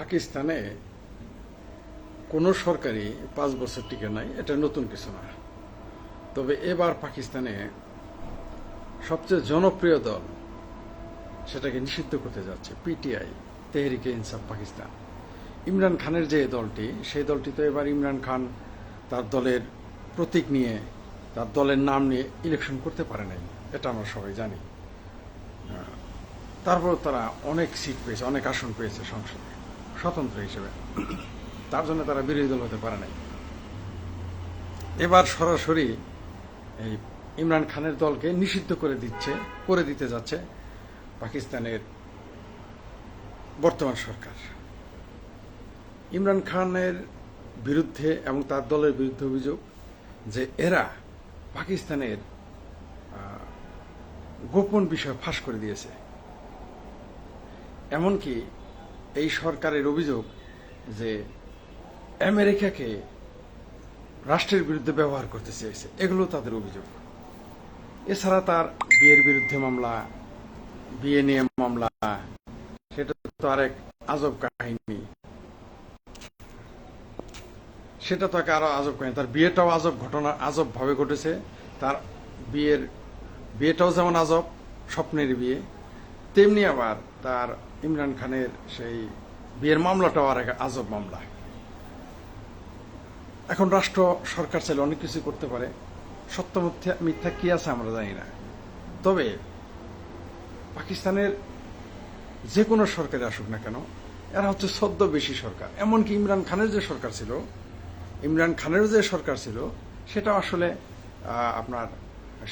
পাকিস্তানে কোনো সরকারই পাঁচ বছর টিকে নাই, এটা নতুন কিছু না। তবে এবার পাকিস্তানে সবচেয়ে জনপ্রিয় দল সেটাকে নিষিদ্ধ করতে যাচ্ছে, পিটিআই, তেহরিকে ইনসাফ পাকিস্তান। ইমরান খানের যে দলটি, সেই দলটি তো এবার ইমরান খান তার দলের প্রতীক নিয়ে, তার দলের নাম নিয়ে ইলেকশন করতে পারে নাই, এটা আমরা সবাই জানি। তারপর তারা অনেক সিট পেয়েছে, অনেক আসন পেয়েছে সংসদে। স্বতন্ত্র হিসেবে। তার জন্য তারা বিরোধী দল হতে পারে নাই। এবার সরাসরি এই ইমরান খানের দলকে নিষিদ্ধ করে দিচ্ছে, করে দিতে যাচ্ছে পাকিস্তানের বর্তমান সরকার। ইমরান খানের বিরুদ্ধে এবং তার দলের বিরুদ্ধে অভিযোগ যে এরা পাকিস্তানের গোপন বিষয় ফাঁস করে দিয়েছে। এমনকি এই সরকারের অভিযোগ যে আমেরিকাকে রাষ্ট্রের বিরুদ্ধে ব্যবহার করতে চেয়েছে, এগুলো তাদের অভিযোগ। এছাড়া তার বিয়ের বিরুদ্ধে মামলা বিয়ে নিয়ে মামলা, সেটা তো আরেক আজব কাহিনী। সেটা তাকে আরও আজব কাহিনী। তার বিয়েটাও আজব ঘটনা আজব ভাবে ঘটেছে। তার বিয়ের, বিয়েটাও যেমন আজব, স্বপ্নের বিয়ে, তেমনি আবার তার ইমরান খানের সেই বিয়ের মামলাটাও আর আজব মামলা। এখন রাষ্ট্র সরকার চাইলে অনেক কিছু করতে পারে। সত্য মিথ্যা মিথ্যা কি আছে আমরা জানি না। তবে পাকিস্তানের যে কোনো সরকারে আসুক না কেন, এরা হচ্ছে সদ্য বেশি সরকার। এমনকি ইমরান খানের যে সরকার ছিল, ইমরান খানের যে সরকার ছিল সেটা আসলে আপনার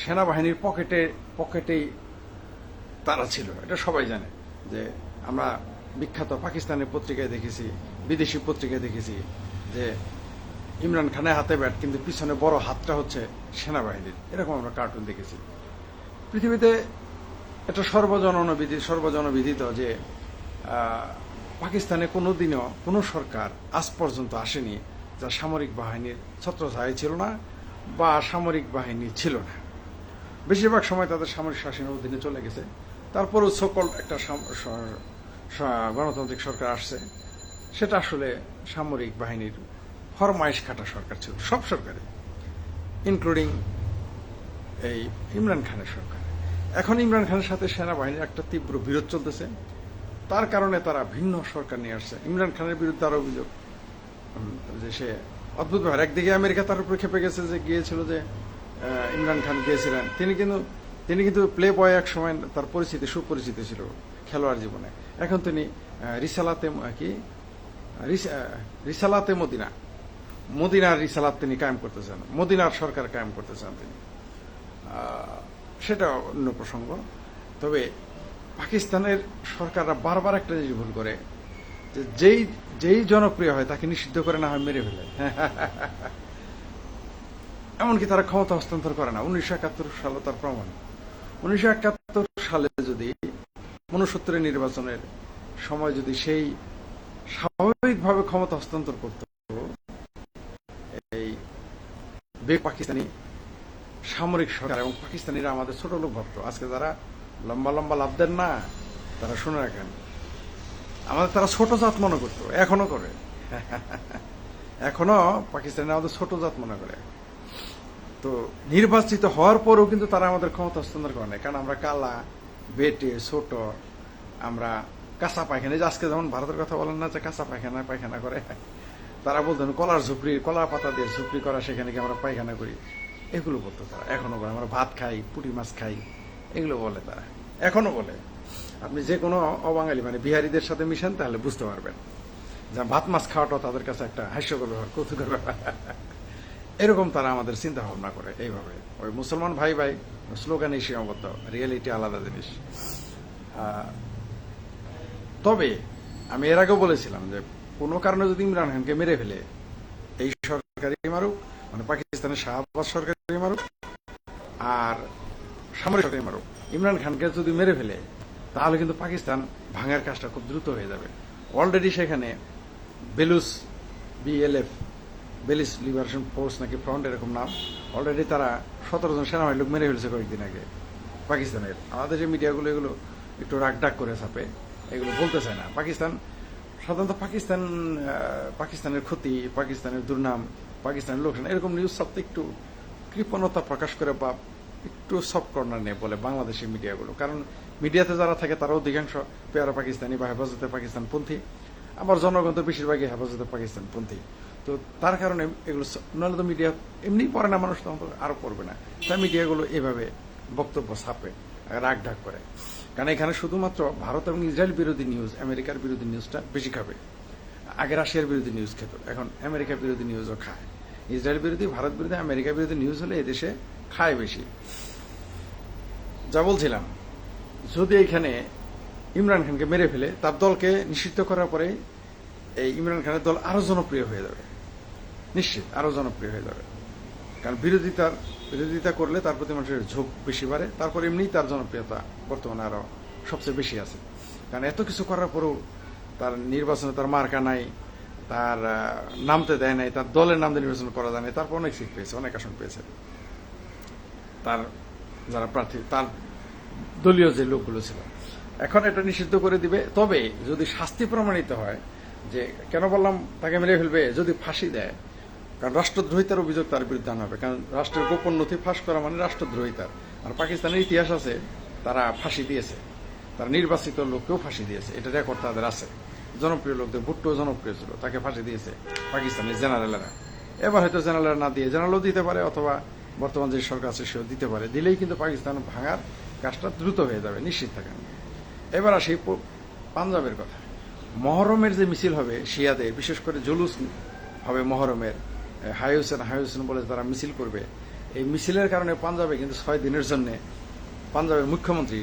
সেনাবাহিনীর পকেটে, পকেটেই তারা ছিল। এটা সবাই জানে যে আমরা বিখ্যাত পাকিস্তানের পত্রিকায় দেখেছি, বিদেশি পত্রিকায় দেখেছি যে ইমরান খানের হাতে ব্যাট, কিন্তু পিছনে বড় হাতটা হচ্ছে সেনাবাহিনীর। এরকম আমরা কার্টুন দেখেছি। পৃথিবীতে এটা সর্বজনবিধি সর্বজনবিদিত যে পাকিস্তানে কোনো দিনও কোনো সরকার আজ পর্যন্ত আসেনি যা সামরিক বাহিনীর ছত্রছায় ছিল না বা সামরিক বাহিনী ছিল না। বেশিরভাগ সময় তাদের সামরিক শাসনের অধীনে চলে গেছে। তারপরেও সকল একটা গণতান্ত্রিক সরকার আসছে। সেটা আসলে সামরিক বাহিনীর ফরমাইশ খাটা সরকার ছিল, সব সরকারে ইনক্লুডিং এই ইমরান খানের সরকার। এখন ইমরান খানের সাথে সেনাবাহিনীর একটা তীব্র বিরোধ চলতেছে। তার কারণে তারা ভিন্ন সরকার নিয়ে আসছে। ইমরান খানের বিরুদ্ধে আরও অভিযোগ যে সে অদ্ভুত ব্যাপার। একদিকে আমেরিকা তার উপরে খেপে গেছে যে গিয়েছিল যে ইমরান খান গিয়েছিলেন। তিনি কিন্তু তিনি কিন্তু প্লে বয় এক সময় তার পরিচিতি, সুপরিচিত ছিল খেলোয়াড় জীবনে। এখন তিনি রিসালাতে কি? রিসালাতে মদিনা। মদিনার রিসালাত তিনি কায়েম করতে চান। মদিনার সরকার কায়েম করতে চান তিনি। সেটা অন্য প্রসঙ্গ। তবে পাকিস্তানের সরকাররা বারবার একটা জিনিস ভুল করে, যে যেই যেই জনপ্রিয় হয় তাকে নিষিদ্ধ করে না হয় মেরে ফেলে। এমনকি তারা ক্ষমতা হস্তান্তর করে না। উনিশশো একাত্তর সালে তার প্রমাণ। উনিশশো একাত্তর সালে যদি উনসত্তরের নির্বাচনের সময় যদি সেই স্বাভাবিকভাবে ক্ষমতা হস্তান্তর করত, এই বেগ পাকিস্তানি সামরিক সরকার এবং পাকিস্তানিরা আমাদের ছোট লোক ভাবত আজকে যারা লম্বা লম্বা লাভ দেন না, তারা শুনে রাখেন, আমাদের তারা ছোট জাত মনে করতো, এখনও করে। এখনও পাকিস্তানি আমাদের ছোট জাত মনে করে। তো নির্বাচিত হওয়ার পরেও কিন্তু তারা আমাদের ক্ষমতা হস্তান্তর করে না কারণ আমরা কালা, বেটে, ছোট, আমরা কাঁচা পায়খানা। আজকে যেমন ভারতের কথা বলেন না যে কাঁচা পায়খানা পায়খানা করে, তারা বলতেন কলার ঝুপড়ি, কলার পাতা দিয়ে ঝুপড়ি করা, সেখানে কি আমরা পায়খানা করি। এগুলো বলতো তারা। এখনও বলে, আমরা ভাত খাই, পুঁটি মাছ খাই, এগুলো বলে তারা। এখনও বলে। আপনি যে কোনো অবাঙালি মানে বিহারিদের সাথে মিশেন তাহলে বুঝতে পারবেন। যে ভাত মাছ খাওয়াটাও তাদের কাছে একটা হাস্যকর ব্যাপার, কৌতুকের ব্যাপার। এরকম তারা আমাদের চিন্তা ভাবনা করে, এইভাবে। ওই মুসলমান ভাই ভাই, স্লোগানে সীমাবদ্ধ, রিয়েলিটি আলাদা জিনিস। তবে আমি এর আগেও বলেছিলাম যে, কোনো কারণে যদি ইমরান খানকে মেরে ফেলে, এই সরকারি মারুক মানে পাকিস্তানের শাহবাজ সরকারি মারুক, আর সামরিক সরকারি মারুক। ইমরান খানকে যদি মেরে ফেলে, তাহলে কিন্তু পাকিস্তান ভাঙার কাজটা খুব দ্রুত হয়ে যাবে। অলরেডি সেখানে Baloch BLF Baloch liberation force নাকি ফ্রন্ট, এরকম নাম। অলরেডি তারা সতেরো জন সেনাবাহিনী লোক মেরে ফেলেছে কয়েকদিন আগে পাকিস্তানের। আমাদের যে মিডিয়াগুলো এগুলো একটু ডাক করে ছাপে, এগুলো বলতে চায় না। পাকিস্তান, সাধারণত পাকিস্তান পাকিস্তানের ক্ষতি, পাকিস্তানের দুর্নাম, পাকিস্তানের লোকসান, এরকম নিউজ সব একটু কৃপণতা প্রকাশ করে বা একটু সফট কর্নার নেই বলে বাংলাদেশি মিডিয়াগুলো। কারণ মিডিয়াতে যারা থাকে, তারা অধিকাংশ পেয়ারা পাকিস্তানি বা হেফাজতে পাকিস্তান পন্থী আবার জনগণ তো বেশিরভাগই হেফাজতে পাকিস্তান পন্থী তো তার কারণে এগুলো নাহলে তো মিডিয়া এমনি পড়ে না, মানুষ তখন আরও পড়বে না। তাই মিডিয়াগুলো এভাবে বক্তব্য ছাপে, রাগ ঢাক করে। কারণ এখানে শুধুমাত্র ভারত এবং ইসরায়েল বিরোধী নিউজ আমেরিকার বিরোধী নিউজটা বেশি খাবে। আগে রাশিয়ার বিরোধী নিউজ খেত, এখন আমেরিকা বিরোধী নিউজও খায়। ইসরায়েল বিরোধী, ভারত বিরোধী, আমেরিকা বিরোধী নিউজ হলে এদেশে খায় বেশি। যা বলছিলাম, যদি এখানে ইমরান খানকে মেরে ফেলে, তার দলকে নিষিদ্ধ করার পরে এই ইমরান খানের দল আরও জনপ্রিয় হয়ে যাবে। নিশ্চিত, আরও জনপ্রিয় হয়ে যাবে। কারণ বিরোধিতার বিরোধিতা করলে তার প্রতি মানুষের ঝোঁক বেশি বাড়ে, তারপর এমনিই তার জনপ্রিয়তা বর্তমানে আরও সবচেয়ে বেশি আছে। কারণ এত কিছু করার পরেও তার নির্বাচনে তার মার্কা নাই, তার নামতে দেয় নাই, তার দলের নাম দিয়ে নির্বাচন করা যায় নাই, তারপর অনেক সিট পেয়েছে, অনেক আসন পেয়েছে। তার যারা প্রার্থী, তার দলীয় যে লোকগুলো ছিল, এখন এটা নিষিদ্ধ করে দিবে। তবে যদি শাস্তি প্রমাণিত হয় যে, কেন বললাম, তাকে মেরে ফেলবে? যদি ফাঁসি দেয় কারণ রাষ্ট্রদ্রোহিতার অভিযোগ তার বিরুদ্ধে আনা হবে। কারণ রাষ্ট্রের গোপন নথি ফাঁস করা মানে রাষ্ট্রদ্রোহিতার। আর পাকিস্তানের ইতিহাস আছে, তারা ফাঁসি দিয়েছে। তারা নির্বাচিত লোককেও ফাঁসি দিয়েছে। এটা রেকর্ড তাদের আছে। জনপ্রিয় লোকদের ভুট্টো জনপ্রিয় ছিল, তাকে ফাঁসি দিয়েছে পাকিস্তানের জেনারেলেরা। এবার হয়তো জেনারেলরা না দিয়ে জেনারেলও দিতে পারে, অথবা বর্তমান যে সরকার আছে সেও দিতে পারে। দিলেই কিন্তু পাকিস্তান ভাঙার কাজটা দ্রুত হয়ে যাবে, নিশ্চিত থাকেন। এবার আসি পাঞ্জাবের কথা। মহরমের যে মিছিল হবে, শিয়াদের, বিশেষ করে জুলুস হবে মহরমের হাই হোসেন হাই হোসেন বলে তারা মিছিল করবে। এই মিছিলের কারণে পাঞ্জাবে কিন্তু ছয় দিনের জন্য পাঞ্জাবের মুখ্যমন্ত্রী,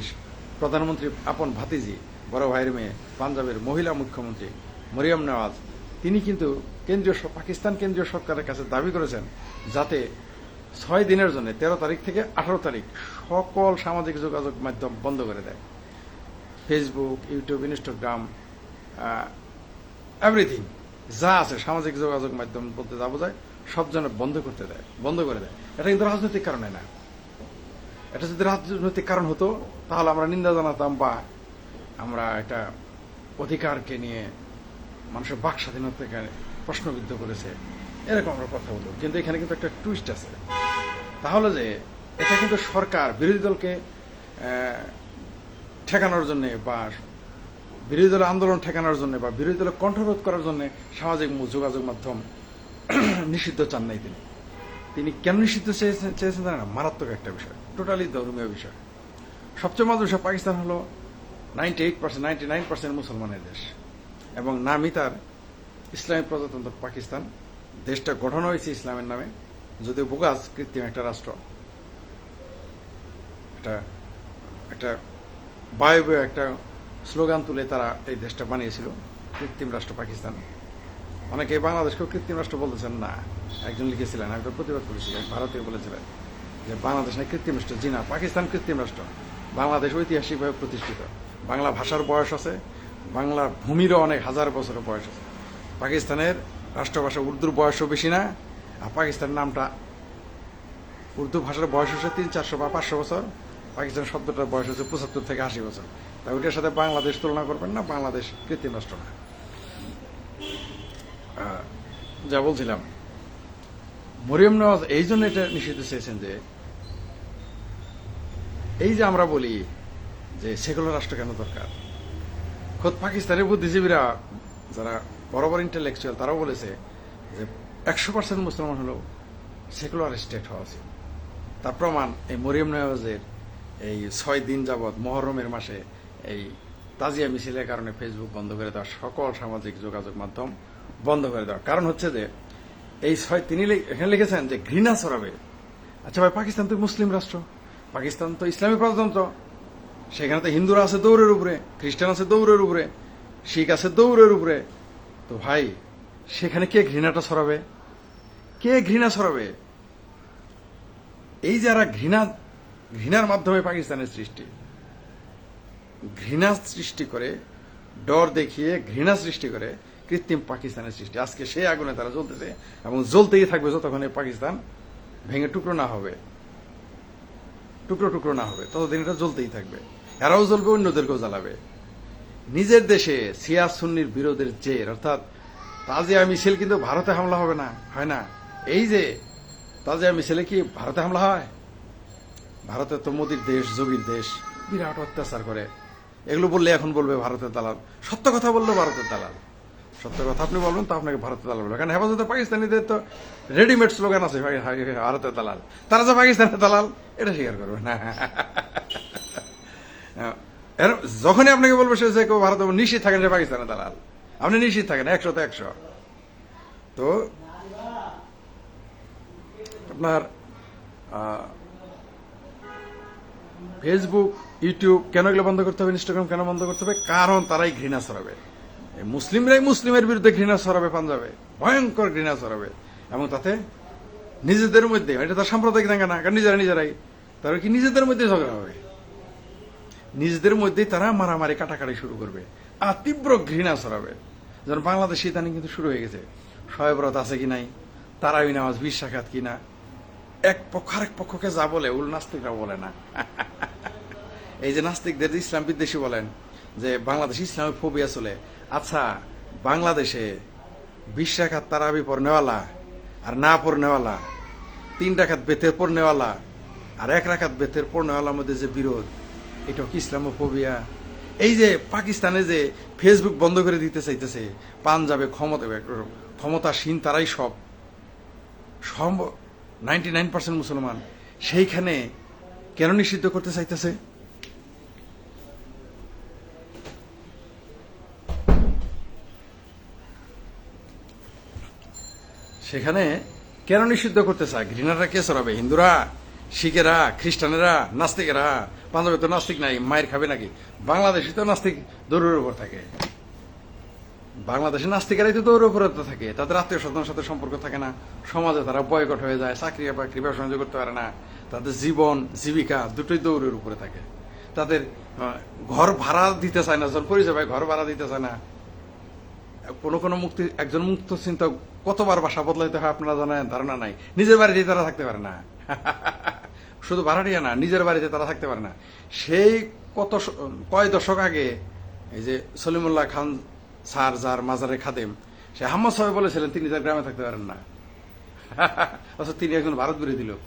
প্রধানমন্ত্রী আপন ভাতিজি, বড় ভাইয়ের মেয়ে, পাঞ্জাবের মহিলা মুখ্যমন্ত্রী মরিয়ম নওয়াজ, তিনি কিন্তু কেন্দ্রীয় পাকিস্তান কেন্দ্রীয় সরকারের কাছে দাবি করেছেন যাতে ছয় দিনের জন্য, তেরো তারিখ থেকে আঠারো তারিখ, সকল সামাজিক যোগাযোগ মাধ্যম বন্ধ করে দেয়। ফেসবুক ইউটিউব ইনস্টাগ্রাম এভরিথিং যা আছে, সামাজিক যোগাযোগ মাধ্যম বলতে যা বোঝায়, সব যেন বন্ধ করতে দেয়, বন্ধ করে দেয়। এটা কিন্তু রাজনৈতিক কারণে না। এটা যদি রাজনৈতিক কারণ হতো, তাহলে আমরা নিন্দা জানাতাম বা আমরা একটা অধিকারকে নিয়ে মানুষের বাক স্বাধীনতাকে প্রশ্নবিদ্ধ করেছে, এরকম আমরা কথা বলব। কিন্তু এখানে কিন্তু একটা টুইস্ট আছে। তাহলে যে এটা কিন্তু সরকার, বিরোধী দলকে ঠেকানোর জন্য বা বিরোধী দলের আন্দোলন ঠেকানোর জন্য বা বিরোধী দলের কণ্ঠরোধ করার জন্য সামাজিক যোগাযোগ মাধ্যম নিষিদ্ধ চান নাই তিনি। তিনি কেন নিষিদ্ধ চেয়েছেন চেয়েছেন জানেন না? মারাত্মক একটা বিষয় টোটালি ধর্মীয় বিষয়। সবচেয়ে মজার বিষয় পাকিস্তান হলো ninety eight percent ninety nine percent মুসলমানের দেশ। এবং নামই তার ইসলামী প্রজাতন্ত্র পাকিস্তান, দেশটা গঠন হয়েছে ইসলামের নামে যদিও বোগাস কৃত্রিম একটা রাষ্ট্র। একটা একটা বায়বীয় একটা স্লোগান তুলে তারা এই দেশটা বানিয়েছিল, কৃত্রিম রাষ্ট্র পাকিস্তান। অনেকে বাংলাদেশকেও কৃত্রিম রাষ্ট্র বলতেছেন, না, একজন লিখেছিলেন তো প্রতিবাদ করেছিলেন ভারতীয় বলেছিলেন যে বাংলাদেশ না কৃত্রিম রাষ্ট্র। জি না, পাকিস্তান কৃত্রিম রাষ্ট্র। বাংলাদেশ ঐতিহাসিকভাবে প্রতিষ্ঠিত। বাংলা ভাষার বয়স আছে, বাংলা ভূমিরও অনেক হাজার বছরের বয়স আছে। পাকিস্তানের রাষ্ট্রভাষা উর্দুর বয়সও বেশি না, আর পাকিস্তানের নামটা উর্দু ভাষার বয়স হচ্ছে তিন চারশো বা পাঁচশো বছর। পাকিস্তান শব্দটার বয়স হচ্ছে পঁচাত্তর থেকে আশি বছর। তাই ওইটার সাথে বাংলাদেশ তুলনা করবেন না, বাংলাদেশ কৃত্রিম রাষ্ট্র না। যা বলছিলাম। মরিয়ম নওয়াজ এই জন্য এটা নিষিদ্ধ চেয়েছেন যে, এই যে আমরা বলি যে সেকুলার রাষ্ট্র কেন দরকার? খোদ পাকিস্তানের বুদ্ধিজীবীরা যারা বড় বড় ইন্টেলেকচুয়াল তারাও বলেছে যে একশো পার্সেন্ট মুসলমান হলেও সেকুলার স্টেট হওয়া উচিত। তার প্রমাণ এই মরিয়ম নওয়াজের এই ছয় দিন যাবৎ মহরমের মাসে এই তাজিয়া মিছিলের কারণে ফেসবুক বন্ধ করে দেওয়া, সকল সামাজিক যোগাযোগ মাধ্যম বন্ধ করে দেওয়া। কারণ হচ্ছে যে, এই ছয় তিনি এখানে লিখেছেন যে ঘৃণা ছড়াবে। আচ্ছা ভাই, পাকিস্তান তো মুসলিম রাষ্ট্র। পাকিস্তান তো ইসলামী প্রজাতন্ত্র। সেখানে তো হিন্দুরা আছে দৌড়ের উপরে, খ্রিস্টান আছে দৌড়ের উপরে, শিখ আছে দৌড়ের উপরে। তো ভাই, সেখানে কে ঘৃণাটা ছড়াবে? কে ঘৃণা ছড়াবে? এই যারা ঘৃণা ঘৃণার মাধ্যমে পাকিস্তানের সৃষ্টি। ঘৃণা সৃষ্টি করে, ডর দেখিয়ে ঘৃণা সৃষ্টি করে কৃত্রিম পাকিস্তানের সৃষ্টি। আজকে সেই আগুনে তারা জ্বলতেছে এবং জ্বলতেই থাকবে যতক্ষণ পাকিস্তান ভেঙে টুকরো না হবে। টুকরো টুকরো না হবে, ততদিন এটা জ্বলতেই থাকবে। এরাও জ্বলবে, অন্যদেরকেও জ্বালাবে। নিজের দেশে সিয়া সুন্নির বিরোধের জের, অর্থাৎ তাজিয়া মিছিল কিন্তু ভারতে হামলা হবে না, হয় না? এই যে তাজিয়া মিছিলে কি ভারতে হামলা হয়? ভারতে তো মোদির দেশ, যোগীর দেশ, বিরাট অত্যাচার করে। এগুলো বললে এখন বলবে ভারতের দালাল। সত্য কথা বললে ভারতের দালাল। সত্য কথা আপনি বলবেন, তো আপনাকে ভারতের দালাল বলবে। কারণ হেফাজতে পাকিস্তানিদের তো রেডিমেড স্লোগান আছে ভারতের দালাল। তারা যে পাকিস্তানের দালাল, এটা স্বীকার করবে না। যখনই আপনাকে বলবে সে যে কেউ ভারত নিশ্চিত থাকেন যে পাকিস্তানের দালাল। আপনি নিশ্চিত থাকেন একশো তো একশো। তো, আপনার ফেসবুক ইউটিউব কেন এগুলো বন্ধ করতে হবে? ইনস্টাগ্রাম কেন বন্ধ করতে হবে? কারণ তারাই ঘৃণা ছড়াবে। মুসলিমরাই মুসলিমের বিরুদ্ধে ঘৃণা ছড়াবে পাঞ্জাবে। ভয়ঙ্কর ঘৃণা ছড়াবে। এবং তাতে নিজেদের মধ্যে, এটা তার সাম্প্রদায়িক দাঙ্গা না, কারণ নিজেরা নিজেরাই। তারা কি নিজেদের মধ্যে ঝগড়া হবে? নিজেদের মধ্যেই তারা মারামারি, কাটাকাটি শুরু করবে। আর তীব্র ঘৃণা ছড়াবে। যেমন বাংলাদেশে ইদানিং কিন্তু শুরু হয়ে গেছে। শয়ব্রত আছে কি নাই? তারাই নামাজ, বিশ সাক্ষাৎ কি না? পক্ষ, আরেক পক্ষকে যা বলে উল নাস্তিকরা বলে না। এই যে নাস্তিকদের ইসলাম বিদ্বেষী বলেন, যে বাংলাদেশ ইসলামের ফোবিয়া চলে আচ্ছা বাংলাদেশে বিশ রাখাত তারাবি পড়নেওয়ালা আর না পড়নেওয়ালা তিন রাখাত বেতের পড়নেওয়ালা আর এক রাখাত বেতের পড়নেওয়ালার মধ্যে যে বিরোধ, এটা কি ইসলামোফোবিয়া এই যে পাকিস্তানে যে ফেসবুক বন্ধ করে দিতে চাইতেছে, পাঞ্জাবে ক্ষমতা, ক্ষমতাসীন তারাই সব। সব নাইনটি নাইন পার্সেন্ট মুসলমান সেইখানে কেন নিষিদ্ধ করতে চাইতেছে? সেখানে কেন নিষিদ্ধ করতে চায়? ঘৃণাটা কে সরাবে হিন্দুরা? শিখেরা? খ্রিস্টানেরা? নাস্তিকেরা? পাঞ্জাবে তো নাস্তিক নাই, মায়ের খাবে নাকি? বাংলাদেশে তো নাস্তিক দৌড়ের উপর থাকে। বাংলাদেশে নাস্তিকেরাই তো উপরে থাকে। তাদের আত্মীয় স্বজনের সাথে সম্পর্ক থাকে না। সমাজে তারা বয়কট হয়ে যায়, চাকরি বাকরি ব্যবসা করতে পারে না। তাদের জীবন, জীবিকা দুটোই দৌড়ের উপরে থাকে। তাদের ঘর ভাড়া দিতে চায় না যখন পরিচয় ঘর ভাড়া দিতে চায় না। কোনো কোনো মুক্তি, একজন মুক্ত চিন্তা কতবার বাসা বদলাইতে হয় আপনারা জানেন? ধারণা নাই। নিজের বাড়িতে তারা থাকতে পারে না। শুধু ভাড়াটিয়া না, নিজের বাড়িতে তারা থাকতে পারে না। সেই কত কয় দশক আগে এই যে সলিমুল্লাহ খান স্যার যার মাজারে খাদেম, সে আহমদ সাহেব বলেছিলেন, তিনি তার গ্রামে থাকতে পারেন না। অথচ তিনি একজন ভারত বিরোধী লোক।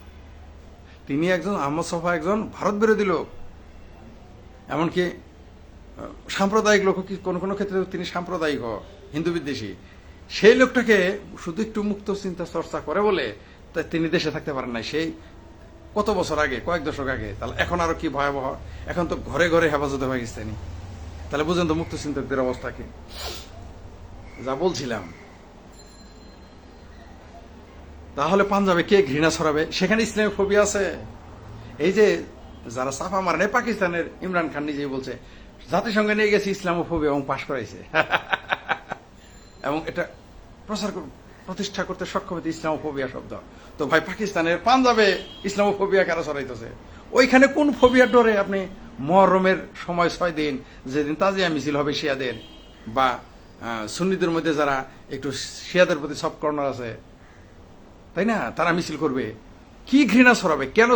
তিনি একজন আহমদ সফা একজন ভারত বিরোধী লোক। এমনকি সাম্প্রদায়িক লোক কি কোনো কোনো ক্ষেত্রে তিনি সাম্প্রদায়িক হিন্দু বিদ্বেষী। সেই লোকটাকে শুধু একটু মুক্ত চিন্তা চর্চা করে বলে, তা তিনি দেশে থাকতে পারেন না সেই কত বছর আগে, কয়েক দশক আগে, তাহলে এখন আরও কি ভয়াবহ, এখন তো ঘরে ঘরে হেফাজতে পাকিস্তানি তাহলে বুঝেন তো মুক্ত চিন্তকদের অবস্থা কি? যা বলছিলাম। তাহলে পাঞ্জাবে কে ঘৃণা ছড়াবে? সেখানে ইসলামিক ফবি আছে। এই যে যারা সাফা মারেন পাকিস্তানের ইমরান খান নিজেই বলছে, জাতিসংঘে নিয়ে গেছে ইসলামোফোবি এবং পাশ করাইছে। এবং এটা প্রচার প্রতিষ্ঠা করতে সক্ষম হয়েছে ইসলামোফোবিয়া শব্দ। তো ভাই, পাকিস্তানের পাঞ্জাবে ইসলামোফোবিয়া কারা ছড়াইতেছে? ওইখানে কোন ফোবিয়ার ডরে আপনি মহরমের সময় ছয় দিন, যেদিন তাজিয়া মিছিল হবে শিয়াদের, বা সুন্নিদের মধ্যে যারা একটু শিয়াদের প্রতি সব কর্নার আছে, তাই না? তারা মিছিল করবে। কি ঘৃণা ছড়াবে? কেন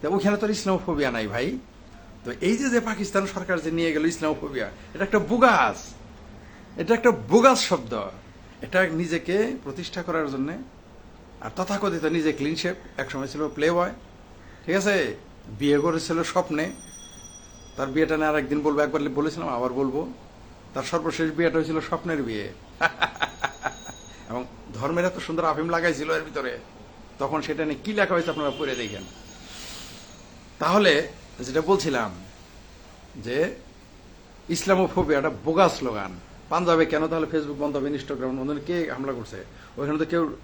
তা ওখানে তো ইসলামোফোবিয়া নাই ভাই। তো এই যে যে পাকিস্তান সরকার যে নিয়ে গেল ইসলামোফোবিয়া, এটা একটা বুগাস। এটা একটা বুগাস শব্দ। এটা নিজেকে প্রতিষ্ঠা করার জন্য, আর তথাকথিত নিজে ক্লিন শেপ একসময় ছিল প্লে বয় ঠিক আছে? বিয়ে করেছিল স্বপ্নে। তার বিয়েটা না আর একদিন বলব, একবার বলেছিলাম, আবার বলব। তার সর্বশেষ বিয়েটা হয়েছিল স্বপ্নের বিয়ে। এবং ধর্মের এত সুন্দর আফিম লাগাইছিল এর ভিতরে, তখন সেটা নিয়ে কি লেখা হয়েছে আপনারা পড়ে দেখেন। তাহলে যেটা বলছিলাম যে, ইসলামোফোবিয়াটা বোগা স্লোগান। পাঞ্জাবে কেন তাহলে ফেসবুক বন্ধ হবে, ইনস্টাগ্রাম বন্ধ কে হামলা করছে? ওইখানে তো কেউ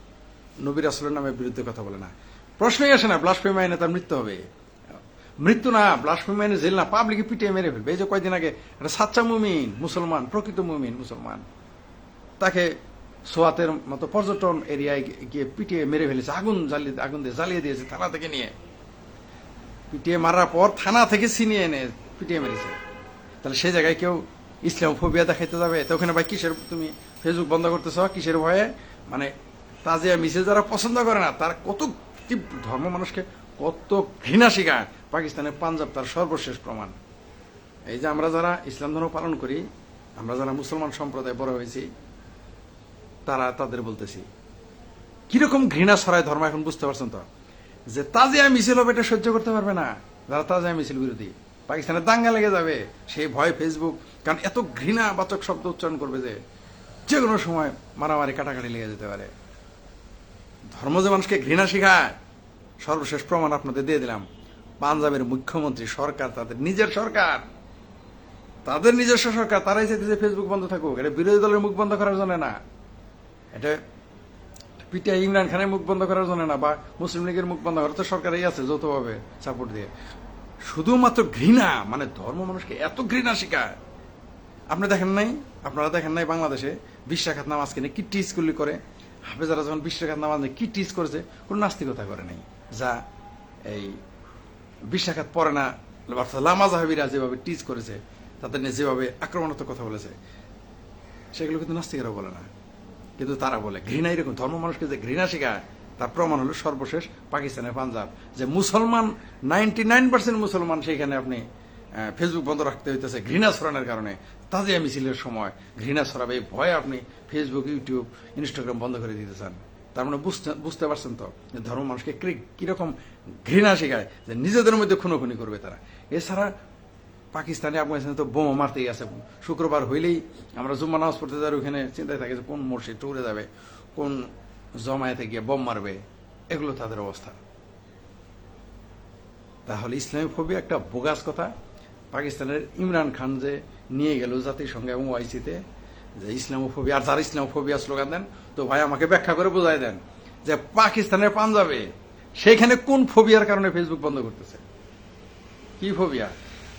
নবীর আসলের নামে বিরুদ্ধে কথা বলে না। প্রশ্নই আসে না ব্লাসফেমি আইনে তার মৃত্যু হবে। মৃত্যু না ব্লাসফেমি আইনে জেল না পাবলিকে পিটিয়ে মেরে ফেলবে। এই যে কয়দিন আগে, একটা সাচ্চা মুমিন, মুসলমান, প্রকৃত মুমিন, মুসলমান, তাকে সোয়াতের মতো পর্যটন এরিয়ায় গিয়ে পিটিয়ে মেরে ফেলেছে, আগুন জ্বালিয়ে আগুন দিয়ে জ্বালিয়ে দিয়েছে থানা থেকে নিয়ে। পিটিয়ে মারার পর থানা থেকে ছিনিয়ে এনে পিটিয়ে মেরেছে। তাহলে সেই জায়গায় কেউ ইসলাম ফোবিয়া দেখাইতে যাবে? তো ওখানে ভাই কিসের তুমি ফেসবুক বন্ধ করতেছ? কিসের ভয়ে? মানে তাজিয়া মিসে যারা পছন্দ করে না, তার কত তীব্র ধর্ম মানুষকে কত ঘৃণা শিখায় পাকিস্তানের পাঞ্জাব তার সর্বশেষ প্রমাণ। এই যে আমরা যারা ইসলাম ধর্ম পালন করি, আমরা যারা মুসলমান সম্প্রদায় বড় হয়েছি, তারা তাদের বলতেছি, কীরকম ঘৃণা ছড়ায় ধর্ম এখন বুঝতে পারছেন তো? যে তাজিয়া মিছিল হবে এটা সহ্য করতে পারবে না। যারা তাজিয়া মিছিল বিরোধী, পাকিস্তানের দাঙ্গা লেগে যাবে, সেই ভয় ফেসবুক কারণ এত ঘৃণা বাচক শব্দ উচ্চারণ করবে যে যে কোনো সময় মারামারি, কাটাকাটি লেগে যেতে পারে। ধর্ম যে মানুষকে ঘৃণা শেখায়, সর্বশেষ প্রমাণ আপনাদের দিয়ে দিলাম। পাঞ্জাবের মুখ্যমন্ত্রী সরকার, তাদের নিজের সরকার। তাদের নিজস্ব সরকার, তারাই চাইতে যে ফেসবুক বন্ধ থাকুক। এটা বিরোধী দলের মুখ বন্ধ করার জন্য না। এটা পিটিআই ইমরান খানের মুখ বন্ধ করার জন্য না, বা মুসলিম লীগের মুখ বন্ধ করার তো সরকারই আছে যৌথভাবে সাপোর্ট দিয়ে। শুধুমাত্র ঘৃণা মানে ধর্ম মানুষকে এত ঘৃণা শেখায় আপনি দেখেন নাই? আপনারা দেখেন নাই বাংলাদেশে? বিশ্বাখাত নামাজ কিনে কি টিচ করলি করে? হাফেজারা যখন বিশ্বাখাত নামাজ নিয়ে, কি টিচ করেছে? কোনো নাস্তিকতা করে নাই। যা এই বিশ্বাখাত পড়ে না অর্থাৎ লামা জাহাবিরা যেভাবে টিচ করেছে, তাদের নিয়ে যেভাবে আক্রমণাত্মক কথা বলেছে, সেগুলো কিন্তু নাস্তিকেরাও বলে না। কিন্তু তারা বলে, ঘৃণা এরকম, ধর্ম মানুষকে যে ঘৃণা শেখায়, তার প্রমাণ হলো সর্বশেষ পাকিস্তানের পাঞ্জাব। যে মুসলমান নাইনটি নাইন পার্সেন্ট মুসলমান সেইখানে আপনি ফেসবুক বন্ধ রাখতে হইতেছে ঘৃণা ছড়ানোর কারণে। তাজিয়া মিছিলের সময় ঘৃণা ছড়াবে ভয়ে আপনি ফেসবুক ইউটিউব ইনস্টাগ্রাম বন্ধ করে দিতে চান। তার মানে বুঝতে বুঝতে পারছেন তো? যে ধর্ম মানুষকে কীরকম ঘৃণা শেখায় যে নিজেদের মধ্যে খুনোখুনি করবে তারা। এছাড়া পাকিস্তানে, আফগানিস্তানে তো বোমা মারতেই আছে। শুক্রবার হইলেই আমরা জুম্মা নামাজ পড়তে যাই ওখানে চিন্তায় থাকে যে কোন মসজিদ টুরে যাবে, কোন জমায়েতে গিয়ে বোম মারবে, এগুলো তাদের অবস্থা। তাহলে ইসলামী ফবি একটা বোগাস কথা। পাকিস্তানের ইমরান খান যে নিয়ে গেল জাতিসংঘ এবং ওয়াইসিতে যে ইসলামোফোবিয়া আর যারা ইসলামোফোবিয়া স্লোগান দেন, তো ভাই আমাকে ব্যাখ্যা করে বোঝাই দেন যে পাকিস্তানের পাঞ্জাবে সেইখানে কোন ফোবিয়ার কারণে ফেসবুক বন্ধ করতেছে? কি ফোবিয়া?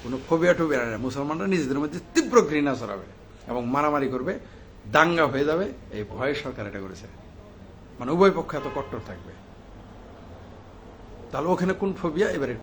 কোনো ফোবিয়া টোবিয়া না, মুসলমানরা নিজেদের মধ্যে তীব্র ঘৃণা ছড়াবে এবং মারামারি করবে, দাঙ্গা হয়ে যাবে, এই ভয়ে সরকার এটা করেছে। মানে উভয় পক্ষ এত কট্টর থাকবে। তাহলে ওখানে কোন ফোবিয়া? এবারে